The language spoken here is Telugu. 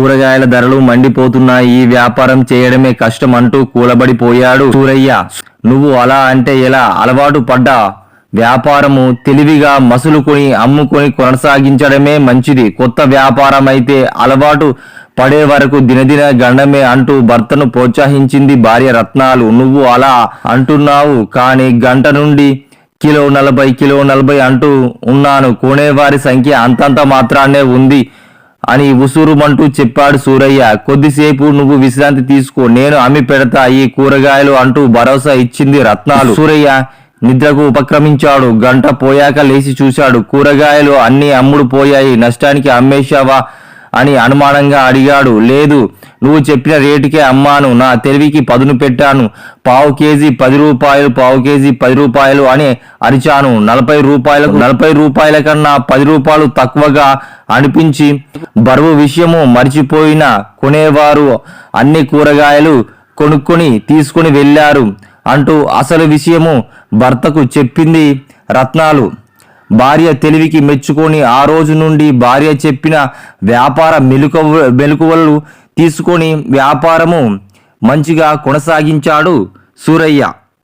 కూరగాయల ధరలు మండిపోతున్నాయి. ఈ వ్యాపారం చేయడమే కష్టం అంటూ కూలబడిపోయాడు సూరయ్య. నువ్వు అలా అంటే ఎలా? అలవాటు పడ్డా? వ్యాపారము తెలివిగా మసులుకొని అమ్ముకొని కొనసాగించడమే మంచిది. కొత్త వ్యాపారం అయితే అలవాటు పడే వరకు దినదిన గండమే అంటూ భర్తను ప్రోత్సహించింది భార్య రత్నాలు. నువ్వు అలా అంటున్నావు కానీ గంట నుండి కిలో నలభై కిలో నలభై అంటూ ఉన్నాను. కొనేవారి సంఖ్య అంతంత మాత్రాన్నే ఉంది. అని ఉసూరుమంటూ చెప్పాడు సూరయ్య. కొద్దిసేపు నువ్వు విశ్రాంతి తీసుకో నేను అమ్మి పెడతా ఈ కూరగాయలు అంటూ భరోసా ఇచ్చింది రత్నాలు. సూరయ్య నిద్రకు ఉపక్రమించాడు. గంట పోయాక లేచి చూశాడు. కూరగాయలు అన్ని అమ్ముడు పోయాయి. నష్టానికి అమ్మేశావా అని అనుమానంగా అడిగాడు. లేదు నువ్వు చెప్పిన రేటుకే అమ్మాను నా తెలివికి పదును పెట్టాను. పావు కేజీ పది రూపాయలు పావు కేజీ పది రూపాయలు అని అరిచాను. నలభై రూపాయలకు నలభై రూపాయల కన్నా పది రూపాయలు తక్కువగా అనిపించి బరువు విషయము మర్చిపోయిన కొనేవారు. అన్ని కూరగాయలు కొనుక్కొని తీసుకుని వెళ్ళారు అంటూ అసలు విషయము భర్తకు చెప్పింది రత్నాలు. భార్య తెలివికి మెచ్చుకొని ఆ రోజు నుండి భార్య చెప్పిన వ్యాపార మెలుక మెలకువలు తీసుకొని వ్యాపారము మంచిగా కొనసాగించాడు సూరయ్య.